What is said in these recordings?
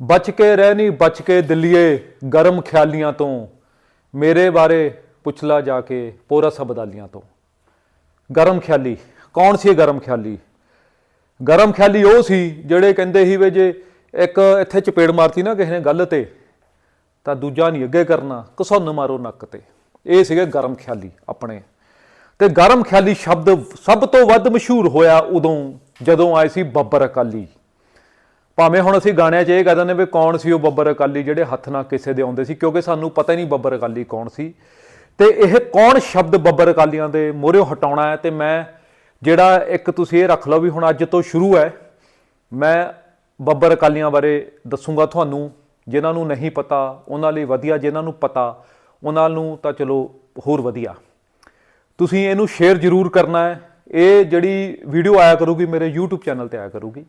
ਬਚ ਕੇ ਰਹਿ ਨਹੀਂ ਬਚ ਕੇ ਦਿੱਲੀਏ ਗਰਮ ਖਿਆਲੀਆਂ ਤੋਂ। ਮੇਰੇ ਬਾਰੇ ਪੁੱਛਲਾ ਜਾ ਕੇ ਪੋਰਸ ਬਦਾਲੀਆਂ ਤੋਂ। ਗਰਮ ਖਿਆਲੀ, ਕੌਣ ਸੀ ਗਰਮ ਖਿਆਲੀ? ਗਰਮ ਖਿਆਲੀ ਉਹ ਸੀ ਜਿਹੜੇ ਕਹਿੰਦੇ ਸੀ ਵੀ ਜੇ ਇੱਕ ਇੱਥੇ ਚਪੇੜ ਮਾਰਤੀ ਨਾ ਕਿਸੇ ਨੇ ਗੱਲ ਤੇ, ਤਾਂ ਦੂਜਾ ਨਹੀਂ ਅੱਗੇ ਕਰਨਾ ਘਸੁੰਨ ਮਾਰੋ ਨੱਕ ਤੇ। ਇਹ ਸੀਗੇ ਗਰਮ ਖਿਆਲੀ ਆਪਣੇ। ਤੇ ਗਰਮ ਖਿਆਲੀ ਸ਼ਬਦ ਸਭ ਤੋਂ ਵੱਧ ਮਸ਼ਹੂਰ ਹੋਇਆ ਉਦੋਂ ਜਦੋਂ ਆਏ ਸੀ ਬੱਬਰ ਅਕਾਲੀ। ਭਾਵੇਂ ਹੁਣ ਅਸੀਂ ਗਾਣਿਆਂ 'ਚ ਇਹ ਕਹਿ ਦਿੰਦੇ ਵੀ ਕੌਣ ਸੀ ਉਹ ਬੱਬਰ ਅਕਾਲੀ ਜਿਹੜੇ ਹੱਥ ਨਾਲ ਕਿਸੇ ਦੇ ਆਉਂਦੇ ਸੀ, ਕਿਉਂਕਿ ਸਾਨੂੰ ਪਤਾ ਹੀ ਨਹੀਂ ਬੱਬਰ ਅਕਾਲੀ ਕੌਣ ਸੀ। ਤੇ ਇਹ ਕੌਣ ਸ਼ਬਦ ਬੱਬਰ ਅਕਾਲੀਆਂ ਦੇ ਮੋਹਰਿਓ ਹਟਾਉਣਾ ਹੈ? ਤੇ ਮੈਂ ਜਿਹੜਾ ਇੱਕ ਤੁਸੀਂ ਇਹ ਰੱਖ ਲਓ ਵੀ ਹੁਣ ਅੱਜ ਤੋਂ ਸ਼ੁਰੂ ਹੈ, ਮੈਂ ਬੱਬਰ ਅਕਾਲੀਆਂ ਬਾਰੇ ਦੱਸੂਗਾ ਤੁਹਾਨੂੰ, ਜਿਨ੍ਹਾਂ ਨੂੰ ਨਹੀਂ ਪਤਾ, ਉਹਨਾਂ ਲਈ ਵਧੀਆ, ਜਿਨ੍ਹਾਂ ਨੂੰ ਪਤਾ, ਉਹਨਾਂ ਨੂੰ ਤਾਂ ਚਲੋ ਹੋਰ ਵਧੀਆ। ਤੁਸੀਂ ਇਹਨੂੰ ਸ਼ੇਅਰ ਜ਼ਰੂਰ ਕਰਨਾ ਹੈ। ਇਹ ਜਿਹੜੀ ਵੀਡੀਓ ਆਇਆ ਕਰੂਗੀ ਮੇਰੇ YouTube ਚੈਨਲ ਤੇ ਆਇਆ ਕਰੂਗੀ।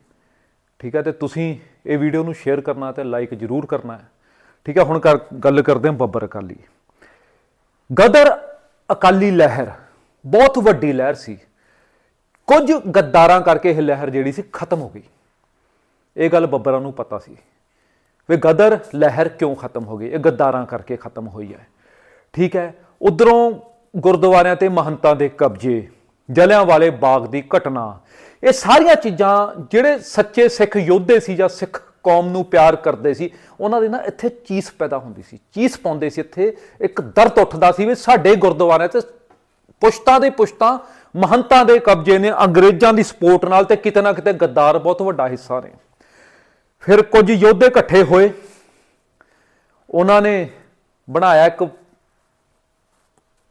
ਠੀਕ ਹੈ ਤੇ ਤੁਸੀਂ ਇਹ ਵੀਡੀਓ ਨੂੰ ਸ਼ੇਅਰ ਕਰਨਾ ਤੇ ਲਾਈਕ ਜ਼ਰੂਰ ਕਰਨਾ ਹੈ। ਠੀਕ ਹੈ ਹੁਣ ਕਰ- ਗੱਲ ਕਰਦੇ ਹਾਂ ਬੱਬਰ ਅਕਾਲੀ। ਗਦਰ ਅਕਾਲੀ ਲਹਿਰ, ਬਹੁਤ ਵੱਡੀ ਲਹਿਰ ਸੀ। ਕੁਝ ਗੱਦਾਰਾਂ ਕਰਕੇ ਇਹ ਲਹਿਰ ਜਿਹੜੀ ਸੀ ਖਤਮ ਹੋ ਗਈ। ਇਹ ਗੱਲ ਬੱਬਰਾਂ ਨੂੰ ਪਤਾ ਸੀ। ਵੀ ਗਦਰ ਲਹਿਰ ਕਿਉਂ ਖਤਮ ਹੋ ਗਈ? ਇਹ ਗੱਦਾਰਾਂ ਕਰਕੇ ਖਤਮ ਹੋਈ ਹੈ। ਠੀਕ ਹੈ? ਉਧਰੋਂ ਗੁਰਦੁਆਰਿਆਂ ਤੇ ਮਹੰਤਾਂ ਦੇ ਕਬਜ਼ੇ ਜਲਿਆਂ ਵਾਲੇ ਬਾਗ ਦੀ ਘਟਨਾ ਇਹ ਸਾਰੀਆਂ ਚੀਜ਼ਾਂ ਜਿਹੜੇ ਸੱਚੇ ਸਿੱਖ ਯੋਧੇ ਸੀ ਜਾਂ ਸਿੱਖ ਕੌਮ ਨੂੰ ਪਿਆਰ ਕਰਦੇ ਸੀ, ਉਹਨਾਂ ਦੇ ਨਾ ਇੱਥੇ ਚੀਸ ਪੈਦਾ ਹੁੰਦੀ ਸੀ। ਚੀਸ ਪਾਉਂਦੇ ਸੀ ਇੱਥੇ। ਇੱਕ ਦਰਦ ਉੱਠਦਾ ਸੀ ਵੀ ਸਾਡੇ ਗੁਰਦੁਆਰਿਆਂ 'ਚ ਪੁਸ਼ਤਾਂ ਦੇ ਪੁਸ਼ਤਾਂ, ਮਹੰਤਾਂ ਦੇ ਕਬਜ਼ੇ ਨੇ, ਅੰਗਰੇਜ਼ਾਂ ਦੀ ਸਪੋਰਟ ਨਾਲ ਤੇ ਕਿਤੇ ਨਾ ਕਿਤੇ ਗੱਦਾਰ ਬਹੁਤ ਵੱਡਾ ਹਿੱਸਾ ਨੇ। ਫਿਰ ਕੁਝ ਯੋਧੇ ਇਕੱਠੇ ਹੋਏ। ਉਹਨਾਂ ਨੇ ਬਣਾਇਆ ਇੱਕ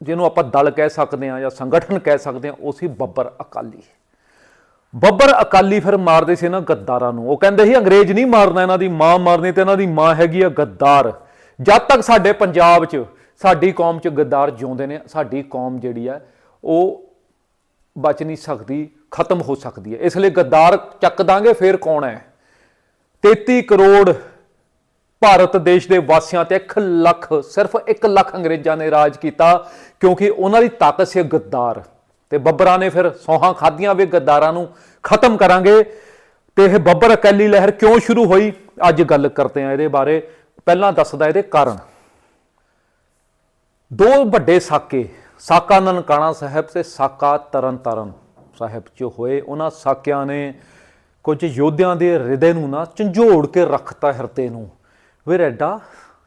ਜਿਹਨੂੰ ਆਪਾਂ ਦਲ ਕਹਿ ਸਕਦੇ ਹਾਂ ਜਾਂ ਸੰਗਠਨ ਕਹਿ ਸਕਦੇ ਹਾਂ, ਉਹ ਸੀ ਬੱਬਰ ਅਕਾਲੀ। ਬੱਬਰ ਅਕਾਲੀ ਫਿਰ ਮਾਰਦੇ ਸੀ ਨਾ ਗੱਦਾਰਾਂ ਨੂੰ। ਉਹ ਕਹਿੰਦੇ ਸੀ, ਅੰਗਰੇਜ਼ ਨਹੀਂ ਮਾਰਨਾ ਇਹਨਾਂ ਦੀ ਮਾਂ ਮਾਰਨੀ ਤੇ ਇਹਨਾਂ ਦੀ ਮਾਂ ਹੈਗੀ ਆ ਗੱਦਾਰ। ਜਦ ਤੱਕ ਸਾਡੇ ਪੰਜਾਬ 'ਚ, ਸਾਡੀ ਕੌਮ 'ਚ ਗੱਦਾਰ ਜਿਉਂਦੇ ਨੇ, ਸਾਡੀ ਕੌਮ ਜਿਹੜੀ ਆ, ਉਹ ਬਚ ਨਹੀਂ ਸਕਦੀ, ਖਤਮ ਹੋ ਸਕਦੀ ਹੈ। ਇਸ ਲਈ ਗੱਦਾਰ ਚੱਕ ਦਾਂਗੇ, ਫੇਰ ਕੌਣ ਹੈ? 33 ਕਰੋੜ ਭਾਰਤ ਦੇਸ਼ ਦੇ ਵਾਸੀਆਂ ਤੇ 1 ਲੱਖ, ਸਿਰਫ 1 ਲੱਖ ਅੰਗਰੇਜ਼ਾਂ ਨੇ ਰਾਜ ਕੀਤਾ, ਕਿਉਂਕਿ ਉਹਨਾਂ ਦੀ ਤਾਕਤ ਸੀ ਗੱਦਾਰ। ਤੇ ਬੱਬਰਾਂ ਨੇ ਫਿਰ ਸੌਹਾਂ ਖਾਧੀਆਂ ਵੀ ਗੱਦਾਰਾਂ ਨੂੰ ਖਤਮ ਕਰਾਂਗੇ। ਤੇ ਇਹ ਬੱਬਰ ਅਕੈਲੀ ਲਹਿਰ ਕਿਉਂ ਸ਼ੁਰੂ ਹੋਈ? ਅੱਜ ਗੱਲ ਕਰਦੇ ਆ ਇਹਦੇ ਬਾਰੇ। ਪਹਿਲਾਂ ਦੱਸਦਾ ਇਹਦੇ ਕਾਰਨ। ਦੋ ਵੱਡੇ ਸਾਕੇ, ਸਾਕਾ ਨਨਕਾਣਾ ਸਾਹਿਬ ਤੇ ਸਾਕਾ ਤਰਨਤਾਰਨ ਸਾਹਿਬ ਚ ਹੋਏ। ਉਹਨਾਂ ਸਾਕਿਆਂ ਨੇ ਕੁਝ ਯੋਧਿਆਂ ਦੇ ਹਿਰਦੇ ਨੂੰ ਨਾ ਝੰਜੋੜ ਕੇ ਰੱਖਤਾ ਹਿਰਦੇ ਨੂੰ। ਵੀ ਐਡਾ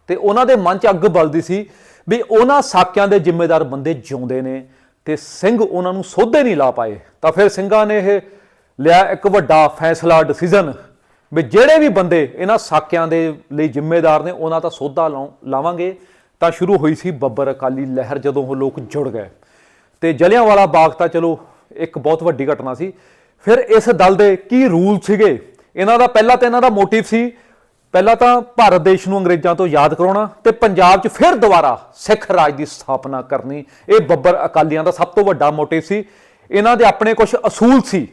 ਤੇ ਉਹਨਾਂ ਦੇ ਮਨ 'ਚ ਅੱਗ ਬਲਦੀ ਸੀ ਵੀ ਉਹਨਾਂ ਸਾਕਿਆਂ ਦੇ ਜ਼ਿੰਮੇਦਾਰ ਬੰਦੇ ਜਿਉਂਦੇ ਨੇ। ਤੇ ਸਿੰਘ ਉਹਨਾਂ ਨੂੰ ਸੋਧੇ ਨਹੀਂ ਲਾ ਪਾਏ। ਤਾਂ ਫਿਰ ਸਿੰਘਾਂ ਨੇ ਇਹ ਲਿਆ ਇੱਕ ਵੱਡਾ ਫੈਸਲਾ ਡਿਸੀਜਨ ਵੀ ਜਿਹੜੇ ਵੀ ਬੰਦੇ ਇਹਨਾਂ ਸਾਕਿਆਂ ਦੇ ਲਈ ਜ਼ਿੰਮੇਦਾਰ ਨੇ, ਉਹਨਾਂ ਦਾ ਸੋਧਾ ਲਾਉ- ਲਾਵਾਂਗੇ। ਤਾਂ ਸ਼ੁਰੂ ਹੋਈ ਸੀ ਬੱਬਰ ਅਕਾਲੀ ਲਹਿਰ ਜਦੋਂ ਉਹ ਲੋਕ ਜੁੜ ਗਏ। ਤੇ ਜਲਿਆਂਵਾਲਾ ਬਾਗ ਤਾਂ ਚਲੋ ਇੱਕ ਬਹੁਤ ਵੱਡੀ ਘਟਨਾ ਸੀ। ਫਿਰ ਇਸ ਦਲ ਦੇ ਕੀ ਰੂਲ ਸੀਗੇ? ਇਹਨਾਂ ਦਾ ਪਹਿਲਾ ਤਾਂ ਇਹਨਾਂ ਦਾ ਮੋਟਿਵ ਸੀ ਪਹਿਲਾਂ ਤਾਂ ਭਾਰਤ ਦੇਸ਼ ਨੂੰ ਅੰਗਰੇਜ਼ਾਂ ਤੋਂ ਯਾਦ ਕਰਾਉਣਾ ਤੇ ਪੰਜਾਬ 'ਚ ਫਿਰ ਦੁਬਾਰਾ ਸਿੱਖ ਰਾਜ ਦੀ ਸਥਾਪਨਾ ਕਰਨੀ, ਇਹ ਬੱਬਰ ਅਕਾਲੀਆਂ ਦਾ ਸਭ ਤੋਂ ਵੱਡਾ ਮੋਟਿਵ ਸੀ। ਇਹਨਾਂ ਦੇ ਆਪਣੇ ਕੁਝ ਅਸੂਲ ਸੀ।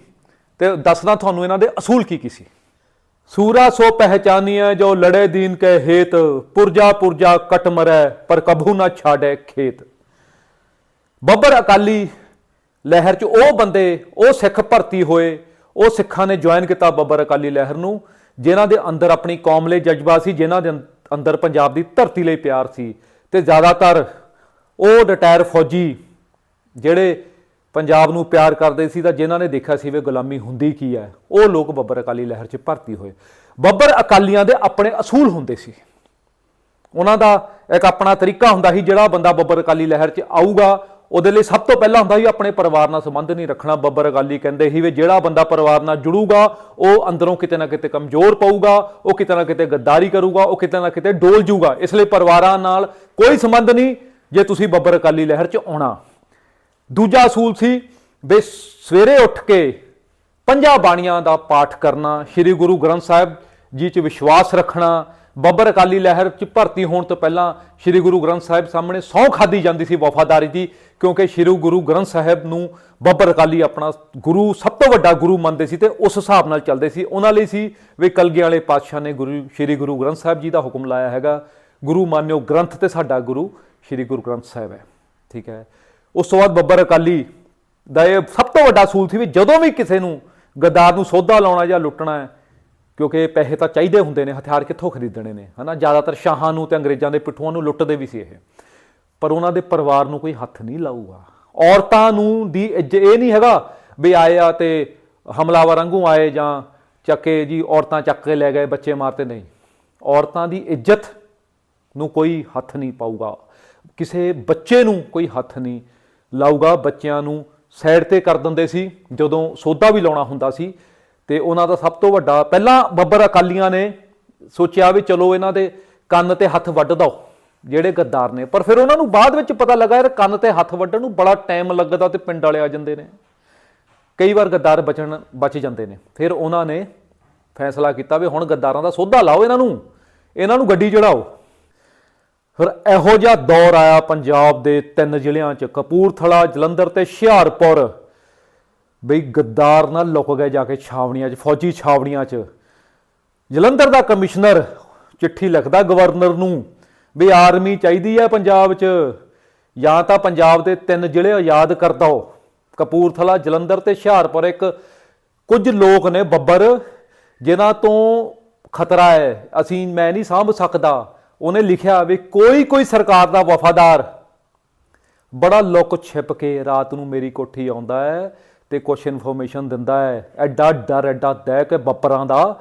ਤੇ ਦੱਸਦਾ ਤੁਹਾਨੂੰ ਇਹਨਾਂ ਦੇ ਅਸੂਲ ਕੀ ਕੀ ਸੀ? ਸੂਰਾ ਸੋ ਪਹਿਚਾਨੀਐ, ਜੋ ਲੜੇ ਦੀਨ ਕੇ ਹੇਤ, ਪੁਰਜਾ ਪੁਰਜਾ ਕਟ ਮਰੈ, ਪਰ ਕਭੂ ਨਾ ਛਾੜੈ ਖੇਤ। ਬੱਬਰ ਅਕਾਲੀ ਲਹਿਰ 'ਚ ਉਹ ਬੰਦੇ, ਉਹ ਸਿੱਖ ਭਰਤੀ ਹੋਏ, ਉਹ ਸਿੱਖਾਂ ਨੇ ਜੁਆਇਨ ਕੀਤਾ ਬੱਬਰ ਅਕਾਲੀ ਲਹਿਰ ਨੂੰ। ਜਿਨ੍ਹਾਂ ਦੇ ਅੰਦਰ ਆਪਣੀ ਕੌਮ ਲਈ ਜਜ਼ਬਾ ਸੀ, ਜਿਨ੍ਹਾਂ ਦੇ ਅੰ- ਅੰਦਰ ਪੰਜਾਬ ਦੀ ਧਰਤੀ ਲਈ ਪਿਆਰ ਸੀ ਤੇ ਜ਼ਿਆਦਾਤਰ ਉਹ ਰਿਟਾਇਰ ਫੌਜੀ ਜਿਹੜੇ ਪੰਜਾਬ ਨੂੰ ਪਿਆਰ ਕਰਦੇ ਸੀ ਤਾਂ ਜਿਨ੍ਹਾਂ ਨੇ ਦੇਖਿਆ ਸੀ ਵੀ ਗੁਲਾਮੀ ਹੁੰਦੀ ਕੀ ਹੈ, ਉਹ ਲੋਕ ਬੱਬਰ ਅਕਾਲੀ ਲਹਿਰ 'ਚ ਭਰਤੀ ਹੋਏ। ਬੱਬਰ ਅਕਾਲੀਆਂ ਦੇ ਆਪਣੇ ਅਸੂਲ ਹੁੰਦੇ ਸੀ। ਉਹਨਾਂ ਦਾ ਇੱਕ ਆਪਣਾ ਤਰੀਕਾ ਹੁੰਦਾ ਸੀ, ਜਿਹੜਾ ਬੰਦਾ ਬੱਬਰ ਅਕਾਲੀ ਲਹਿਰ 'ਚ ਆਊਗਾ ਉਹਦੇ ਲਈ ਸਭ ਤੋਂ ਪਹਿਲਾਂ ਹੁੰਦਾ ਸੀ ਆਪਣੇ ਪਰਿਵਾਰ ਨਾਲ ਸੰਬੰਧ ਨਹੀਂ ਰੱਖਣਾ। ਬੱਬਰ ਅਕਾਲੀ ਕਹਿੰਦੇ ਸੀ ਵੀ ਜਿਹੜਾ ਬੰਦਾ ਪਰਿਵਾਰ ਨਾਲ ਜੁੜੂਗਾ, ਉਹ ਅੰਦਰੋਂ ਕਿਤੇ ਨਾ ਕਿਤੇ ਕਮਜ਼ੋਰ ਪਊਗਾ, ਉਹ ਕਿਤੇ ਨਾ ਕਿਤੇ ਗੱਦਾਰੀ ਕਰੂਗਾ, ਉਹ ਕਿਤੇ ਨਾ ਕਿਤੇ ਡੋਲ ਜੂਗਾ। ਇਸ ਲਈ ਪਰਿਵਾਰਾਂ ਨਾਲ ਕੋਈ ਸੰਬੰਧ ਨਹੀਂ ਜੇ ਤੁਸੀਂ ਬੱਬਰ ਅਕਾਲੀ ਲਹਿਰ 'ਚ ਆਉਣਾ। ਦੂਜਾ ਅਸੂਲ ਸੀ ਵੀ ਸਵੇਰੇ ਉੱਠ ਕੇ ਪੰਜਾਂ ਬਾਣੀਆਂ ਦਾ ਪਾਠ ਕਰਨਾ, ਸ੍ਰੀ ਗੁਰੂ ਗ੍ਰੰਥ ਸਾਹਿਬ ਜੀ 'ਚ ਵਿਸ਼ਵਾਸ ਰੱਖਣਾ ਬੱਬਰ ਅਕਾਲੀ ਲਹਿਰ 'ਚ ਭਰਤੀ ਹੋਣ ਤੋਂ ਪਹਿਲਾਂ ਸ੍ਰੀ ਗੁਰੂ ਗ੍ਰੰਥ ਸਾਹਿਬ ਸਾਹਮਣੇ ਸਹੁੰ ਖਾਦੀ ਜਾਂਦੀ ਸੀ ਵਫਾਦਾਰੀ ਦੀ, ਕਿਉਂਕਿ ਸ੍ਰੀ ਗੁਰੂ ਗ੍ਰੰਥ ਸਾਹਿਬ ਨੂੰ ਬੱਬਰ ਅਕਾਲੀ ਆਪਣਾ ਗੁਰੂ, ਸਭ ਤੋਂ ਵੱਡਾ ਗੁਰੂ ਮੰਨਦੇ ਸੀ ਤੇ ਉਸ ਹਿਸਾਬ ਨਾਲ ਚੱਲਦੇ ਸੀ। ਉਹਨਾਂ ਲਈ ਸੀ ਵੀ ਕਲਗੀ ਵਾਲੇ ਪਾਤਸ਼ਾਹ ਨੇ ਗੁਰੂ, ਸ੍ਰੀ ਗੁਰੂ ਗ੍ਰੰਥ ਸਾਹਿਬ ਜੀ ਦਾ ਹੁਕਮ ਲਾਇਆ ਹੈਗਾ। ਗੁਰੂ ਮਾਨਿਓ ਗ੍ਰੰਥ ਤੇ ਸਾਡਾ ਗੁਰੂ ਸ੍ਰੀ ਗੁਰੂ ਗ੍ਰੰਥ ਸਾਹਿਬ ਹੈ। ਠੀਕ ਹੈ। ਉਸ ਤੋਂ ਬਾਅਦ ਬੱਬਰ ਅਕਾਲੀ ਦਾ ਇਹ ਸਭ ਤੋਂ ਵੱਡਾ ਅਸੂਲ ਸੀ ਵੀ ਜਦੋਂ ਵੀ ਕਿਸੇ ਨੂੰ ਗੱਦਾਰ ਨੂੰ ਸੌਦਾ ਲਾਉਣਾ ਜਾਂ ਲੁੱਟਣਾ ਹੈ ਕਿਉਂਕਿ ਪੈਸੇ ਤਾਂ ਚਾਹੀਦੇ ਹੁੰਦੇ ਨੇ, ਹਥਿਆਰ ਕਿੱਥੋਂ ਖਰੀਦਣੇ ਨੇ? ਹਨਾ? ਜ਼ਿਆਦਾਤਰ ਸ਼ਾਹਾਂ ਨੂੰ ਤੇ ਅੰਗਰੇਜ਼ਾਂ ਦੇ ਪਿੱਠੂਆਂ ਨੂੰ ਲੁੱਟਦੇ ਵੀ ਸੀ ਇਹ। ਪਰ ਉਹਨਾਂ ਦੇ ਪਰਿਵਾਰ ਨੂੰ ਕੋਈ ਹੱਥ ਨਹੀਂ ਲਾਊਗਾ। ਔਰਤਾਂ ਨੂੰ ਦੀ ਇੱਜ- ਇਹ ਨਹੀਂ ਹੈਗਾ ਵੀ ਆਏ ਆ ਤੇ ਹਮਲਾਵਰ ਵਾਂਗੂ ਆਏ ਜਾਂ ਚੱਕੇ ਜੀ ਔਰਤਾਂ ਚੱਕ ਕੇ ਲੈ ਗਏ, ਬੱਚੇ ਮਾਰਤੇ, ਨਹੀਂ। ਔਰਤਾਂ ਦੀ ਇੱਜ਼ਤ ਨੂੰ ਕੋਈ ਹੱਥ ਨਹੀਂ ਪਾਊਗਾ। ਕਿਸੇ ਬੱਚੇ ਨੂੰ ਕੋਈ ਹੱਥ ਨਹੀਂ ਲਾਊਗਾ। ਬੱਚਿਆਂ ਨੂੰ ਸਾਈਡ ਤੇ ਕਰ ਦਿੰਦੇ ਸੀ, ਜਦੋਂ ਸੋਧਾ ਵੀ ਲਾਉਣਾ ਹੁੰਦਾ ਸੀ। ਤੇ ਉਹਨਾਂ ਦਾ ਸਭ ਤੋਂ ਵੱਡਾ, ਪਹਿਲਾਂ ਬੱਬਰ ਅਕਾਲੀਆਂ ਨੇ ਸੋਚਿਆ ਵੀ ਚਲੋ ਇਹਨਾਂ ਦੇ ਕੰਨ ਤੇ ਹੱਥ ਵੱਢ ਦੋ, ਜਿਹੜੇ ਗੱਦਾਰ ਨੇ। ਪਰ ਫਿਰ ਉਹਨਾਂ ਨੂੰ ਬਾਅਦ ਵਿੱਚ ਪਤਾ ਲੱਗਾ, ਯਾਰ ਕੰਨ ਤੇ ਹੱਥ ਵੱਢਣ ਨੂੰ ਬੜਾ ਟਾਈਮ ਲੱਗਦਾ ਤੇ ਪਿੰਡ ਵਾਲੇ ਆ ਜਾਂਦੇ ਨੇ। ਕਈ ਵਾਰ ਗੱਦਾਰ ਬਚਣ, ਬਚ ਜਾਂਦੇ ਨੇ। ਫਿਰ ਉਹਨਾਂ ਨੇ ਫੈਸਲਾ ਕੀਤਾ ਵੀ ਹੁਣ ਗੱਦਾਰਾਂ ਦਾ ਸੋਧਾ ਲਾਓ ਇਹਨਾਂ ਨੂੰ ਇਹਨਾਂ ਨੂੰ ਗੱਡੀ ਚੜਾਓ। ਫਿਰ ਇਹੋ ਜਿਹਾ ਦੌਰ ਆਇਆ ਪੰਜਾਬ ਦੇ ਤਿੰਨ ਜ਼ਿਲ੍ਹਿਆਂ 'ਚ, ਕਪੂਰਥਲਾ, ਜਲੰਧਰ ਤੇ ਹੁਸ਼ਿਆਰਪੁਰ। ਬਈ ਗੱਦਾਰ ਨਾਲ ਲੁਕ ਗਏ ਜਾ ਕੇ ਛਾਵਣੀਆਂ 'ਚ, ਫੌਜੀ ਛਾਵਣੀਆਂ 'ਚ। ਜਲੰਧਰ ਦਾ ਕਮਿਸ਼ਨਰ ਚਿੱਠੀ ਲਿਖਦਾ ਗਵਰਨਰ ਨੂੰ ਵੀ ਆਰਮੀ ਚਾਹੀਦੀ ਹੈ ਪੰਜਾਬ 'ਚ, ਜਾਂ ਤਾਂ ਪੰਜਾਬ ਦੇ ਤਿੰਨ ਜ਼ਿਲ੍ਹੇ ਆਜ਼ਾਦ ਕਰ ਦਿਓ ਕਪੂਰਥਲਾ, ਜਲੰਧਰ ਤੇ ਹੁਸ਼ਿਆਰਪੁਰ ਇੱਕ ਕੁਝ ਲੋਕ ਨੇ ਬੱਬਰ, ਜਿਨ੍ਹਾਂ ਤੋਂ ਖਤਰਾ ਹੈ। ਅਸੀਂ, ਮੈਂ ਨਹੀਂ ਸਾਂਭ ਸਕਦਾ। ਉਹਨੇ ਲਿਖਿਆ ਵੀ ਕੋਈ ਕੋਈ ਸਰਕਾਰ ਦਾ ਵਫਾਦਾਰ। ਬੜਾ ਲੁੱਕ ਛਿਪ ਕੇ ਰਾਤ ਨੂੰ ਮੇਰੀ ਕੋਠੀ ਆਉਂਦਾ ਹੈ। ਤੇ ਕੁਝ ਇਨਫੋਰਮੇਸ਼ਨ ਦਿੰਦਾ ਹੈ। ਐਡਾ ਡਰ, ਐਡਾ ਦਹਿ ਕਿ ਬੱਪਰਾਂ ਦਾ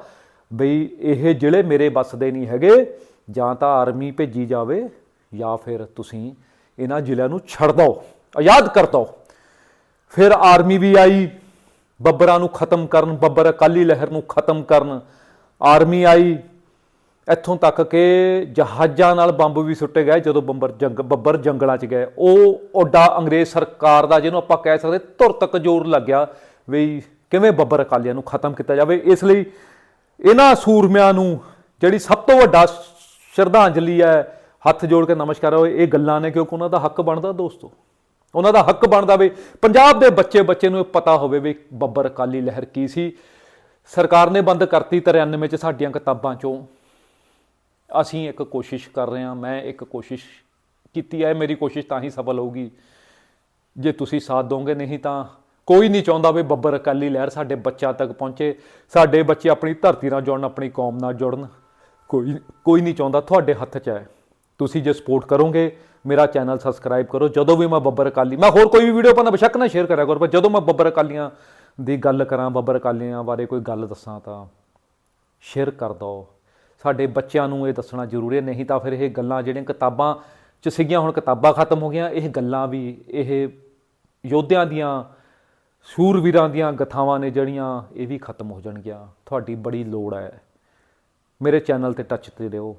ਬਈ ਇਹ ਜਿਹੜੇ ਮੇਰੇ ਵੱਸ ਦੇ ਨਹੀਂ ਹੈਗੇ। ਜਾਂ ਤਾਂ ਆਰਮੀ ਭੇਜੀ ਜਾਵੇ ਜਾਂ ਫਿਰ ਤੁਸੀਂ ਇਹਨਾਂ ਜ਼ਿਲ੍ਹਿਆਂ ਨੂੰ ਛੱਡ ਦਿਓ। ਆਜ਼ਾਦ ਕਰ ਦਿਓ। ਫਿਰ ਆਰਮੀ ਵੀ ਆਈ। ਬੱਬਰਾਂ ਨੂੰ ਖਤਮ ਕਰਨ, ਬੱਬਰ ਅਕਾਲੀ ਲਹਿਰ ਨੂੰ ਖਤਮ ਕਰਨ। ਆਰਮੀ ਆਈ। ਇੱਥੋਂ ਤੱਕ ਕਿ ਜਹਾਜ਼ਾਂ ਨਾਲ ਬੰਬ ਵੀ ਸੁੱਟੇ ਗਏ ਜਦੋਂ ਬੰਬਰ ਜੰਗ, ਬੱਬਰ ਜੰਗਲਾਂ 'ਚ ਗਏ। ਉਹ ਓਡਾ ਅੰਗਰੇਜ਼ ਸਰਕਾਰ ਦਾ ਜਿਹਨੂੰ ਆਪਾਂ ਕਹਿ ਸਕਦੇ ਧੁਰ ਤੱਕ ਜ਼ੋਰ ਲੱਗਿਆ ਵੀ ਕਿਵੇਂ ਬੱਬਰ ਅਕਾਲੀਆਂ ਨੂੰ ਖਤਮ ਕੀਤਾ ਜਾਵੇ। ਇਸ ਲਈ ਇਹਨਾਂ ਸੂਰਮਿਆਂ ਨੂੰ ਜਿਹੜੀ ਸਭ ਤੋਂ ਵੱਡਾ ਸ਼ਰਧਾਂਜਲੀ ਹੈ, ਹੱਥ ਜੋੜ ਕੇ ਨਮਸਕਾਰ ਹੋਏ, ਇਹ ਗੱਲਾਂ ਨੇ ਕਿਉਂਕਿ ਉਹਨਾਂ ਦਾ ਹੱਕ ਬਣਦਾ ਦੋਸਤੋ। ਉਹਨਾਂ ਦਾ ਹੱਕ ਬਣਦਾ ਵੀ ਪੰਜਾਬ ਦੇ ਬੱਚੇ ਬੱਚੇ ਨੂੰ ਇਹ ਪਤਾ ਹੋਵੇ ਵੀ ਬੱਬਰ ਅਕਾਲੀ ਲਹਿਰ ਕੀ ਸੀ। ਸਰਕਾਰ ਨੇ ਬੰਦ ਕਰਤੀ 93 ਚ ਸਾਡੀਆਂ ਕਿਤਾਬਾਂ ਚੋਂ। ਅਸੀਂ ਇੱਕ ਕੋਸ਼ਿਸ਼ ਕਰ ਰਹੇ ਹਾਂ, ਮੈਂ ਇੱਕ ਕੋਸ਼ਿਸ਼ ਕੀਤੀ ਹੈ, ਮੇਰੀ ਕੋਸ਼ਿਸ਼ ਤਾਂ ਹੀ ਸਫਲ ਹੋਊਗੀ। ਜੇ ਤੁਸੀਂ ਸਾਥ ਦੋਗੇ ਨਹੀਂ ਤਾਂ ਕੋਈ ਨਹੀਂ ਚਾਹੁੰਦਾ ਵੀ ਬੱਬਰ ਅਕਾਲੀ ਲਹਿਰ ਸਾਡੇ ਬੱਚਿਆਂ ਤੱਕ ਪਹੁੰਚੇ, ਸਾਡੇ ਬੱਚੇ ਆਪਣੀ ਧਰਤੀ ਨਾਲ ਜੁੜਨ, ਆਪਣੀ ਕੌਮ ਨਾਲ ਜੁੜਨ। ਕੋਈ ਕੋਈ ਨਹੀਂ ਚਾਹੁੰਦਾ ਤੁਹਾਡੇ ਹੱਥ 'ਚ ਹੈ। ਤੁਸੀਂ ਜੇ ਸਪੋਰਟ ਕਰੋਗੇ, ਮੇਰਾ ਚੈਨਲ ਸਬਸਕ੍ਰਾਈਬ ਕਰੋ। ਜਦੋਂ ਵੀ ਮੈਂ ਬੱਬਰ ਅਕਾਲੀ, ਮੈਂ ਹੋਰ ਕੋਈ ਵੀ ਵੀਡੀਓ ਪਾਉਂਦਾ, ਬੇਸ਼ੱਕ ਨਾ ਸ਼ੇਅਰ ਕਰਿਆ ਕਰੋ, ਪਰ ਜਦੋਂ ਮੈਂ ਬੱਬਰ ਅਕਾਲੀਆਂ ਦੀ ਗੱਲ ਕਰਾਂ, ਬੱਬਰ ਅਕਾਲੀਆਂ ਬਾਰੇ ਕੋਈ ਗੱਲ ਦੱਸਾਂ ਤਾਂ ਸ਼ੇਅਰ ਕਰ ਦਿਓ। ਸਾਡੇ ਬੱਚਿਆਂ ਨੂੰ ਇਹ ਦੱਸਣਾ ਜ਼ਰੂਰੀ ਹੈ, ਨਹੀਂ ਤਾਂ ਫਿਰ ਇਹ ਗੱਲਾਂ ਜਿਹੜੀਆਂ ਕਿਤਾਬਾਂ 'ਚ ਸੀਗੀਆਂ, ਹੁਣ ਕਿਤਾਬਾਂ ਖਤਮ ਹੋ ਗਈਆਂ, ਇਹ ਗੱਲਾਂ ਵੀ ਇਹ ਯੋਧਿਆਂ ਦੀਆਂ, ਸੂਰਵੀਰਾਂ ਦੀਆਂ ਗਥਾਵਾਂ ਨੇ ਜਿਹੜੀਆਂ, ਇਹ ਵੀ ਖਤਮ ਹੋ ਜਾਣਗੀਆਂ। ਤੁਹਾਡੀ ਬੜੀ ਲੋੜ ਹੈ। ਮੇਰੇ ਚੈਨਲ ਤੇ ਟੱਚ ਤੇ ਰਹੋ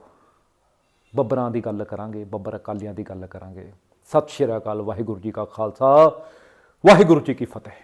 ਬੱਬਰਾਂ ਦੀ ਗੱਲ ਕਰਾਂਗੇ, ਬੱਬਰ ਅਕਾਲੀਆਂ ਦੀ ਗੱਲ ਕਰਾਂਗੇ। ਸਤਿ ਸ਼੍ਰੀ ਅਕਾਲ, ਵਾਹਿਗੁਰੂ ਜੀ ਕਾ ਖਾਲਸਾ, ਵਾਹਿਗੁਰੂ ਜੀ ਕੀ ਫਤਿਹ।